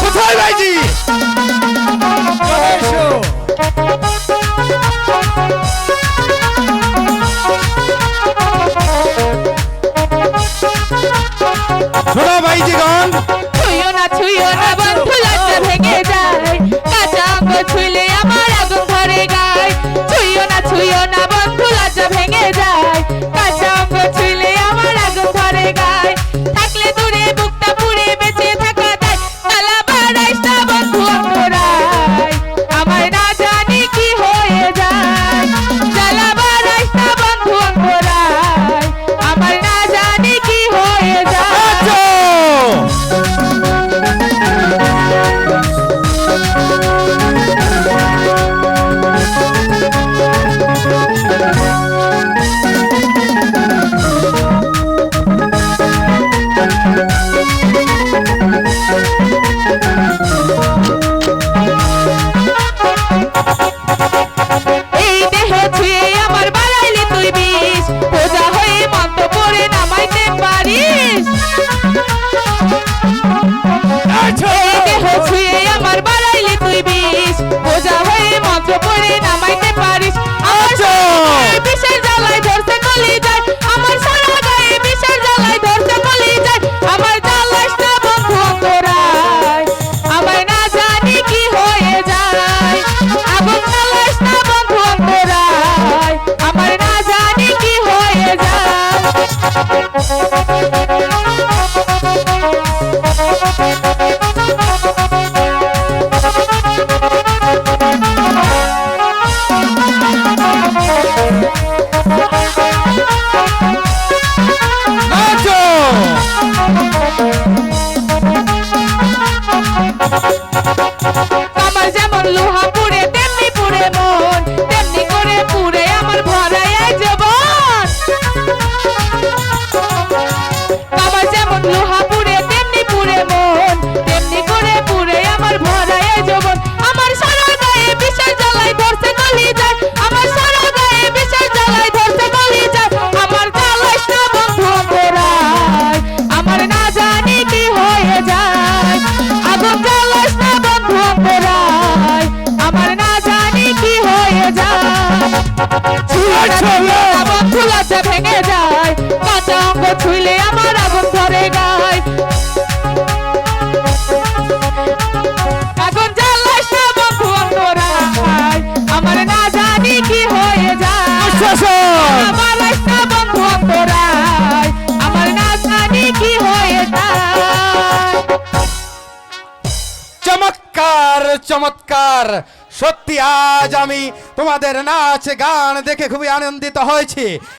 কোথায় ভাইজি? শোনো ভাইজি গান ছুঁয়ো না ছুঁয়ো না বন্ধু লজ্জা ভেঙে যায়। কাঁচা ছুঁলে আমার হয়েছে Thank. তুলাতে ভেঙে যায় কাঁচা অঙ্গ ছুইলে আমার আগুন ধরে গায়। আগুন আমার না জানি কি হয়ে যায়। আচ্ছা, আচ্ছা। চমৎকার। সত্যি আজ আমি তোমাদের নাচ গান দেখে খুবই আনন্দিত হয়েছি।